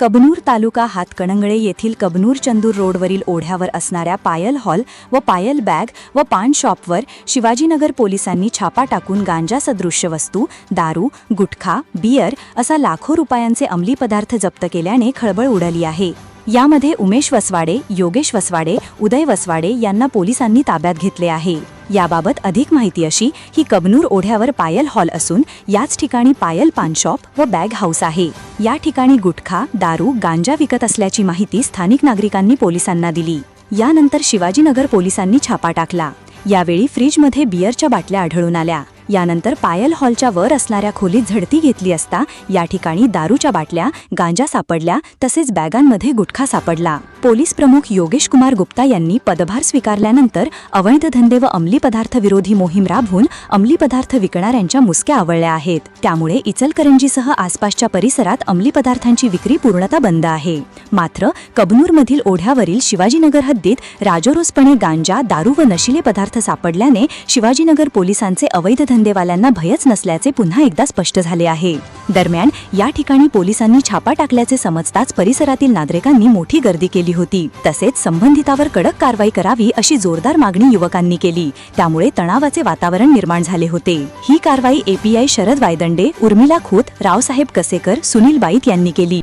कबनूर तालुका हातकणंगळे येथील कबनूर चंदूर रोडवरील ओढ्यावर असणाऱ्या पायल हॉल व पायल बॅग व पान शॉपवर शिवाजीनगर पोलिसांनी छापा टाकून गांजा सदृश्य वस्तू दारू गुटखा बियर असा लाखो रुपयांचे अंमली पदार्थ जप्त केल्याने खळबळ उडाली आहे. यामध्ये उमेश वसवाडे योगेश वसवाडे उदय वसवाडे यांना पोलिसांनी ताब्यात घेतले आहे. याबाबत अधिक माहिती अशी ही कबनूर ओढ्यावर पायल हॉल असून याच ठिकाणी पायल पान शॉप व बॅग हाऊस आहे. या ठिकाणी गुटखा दारू गांजा विकत असल्याची माहिती स्थानिक नागरिकांनी पोलिसांना दिली. यानंतर शिवाजीनगर पोलिसांनी छापा टाकला. यावेळी फ्रीजमध्ये बियरच्या बाटल्या आढळून आल्या. यानंतर पायल हॉलच्या वर असणाऱ्या खोलीत झडती घेतली असता या ठिकाणी दारूच्या बाटल्या गांजा सापडल्या तसेच बॅगांमध्ये गुटखा सापडला. पोलीस प्रमुख योगेश कुमार गुप्ता यांनी पदभार स्वीकारल्यानंतर अवैध धंदे व अंमली पदार्थ विरोधी मोहीम राबवून अंमली पदार्थ विकणाऱ्यांच्या मुसक्या आवळल्या आहेत. त्यामुळे इचलकरंजीसह आसपासच्या परिसरात अंमली पदार्थांची विक्री पूर्णतः बंद आहे. मात्र कबनूरमधील ओढ्यावरील शिवाजीनगर हद्दीत राजोरोसपणे गांजा दारू व नशिले पदार्थ सापडल्याने शिवाजीनगर पोलिसांचे अवैध धंदेवाल्यांना भयच नसल्याचे पुन्हा एकदा स्पष्ट झाले आहे दरम्यान या ठिकाणी पोलिसांनी छापा टाकल्याचे समजताच परिसरातील नागरिकांनी मोठी गर्दी केली होती तसेच संबंधितावर कडक कारवाई करावी अशी जोरदार मागणी युवकांनी केली त्यामुळे तणावाचे वातावरण निर्माण झाले होते ही कारवाई एपीआय शरद वायदंडे उर्मिला खोत रावसाहेब कसेकर सुनील बाईत यांनी केली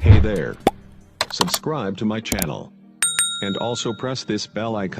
Hey there. Subscribe to my channel. And also press this bell icon.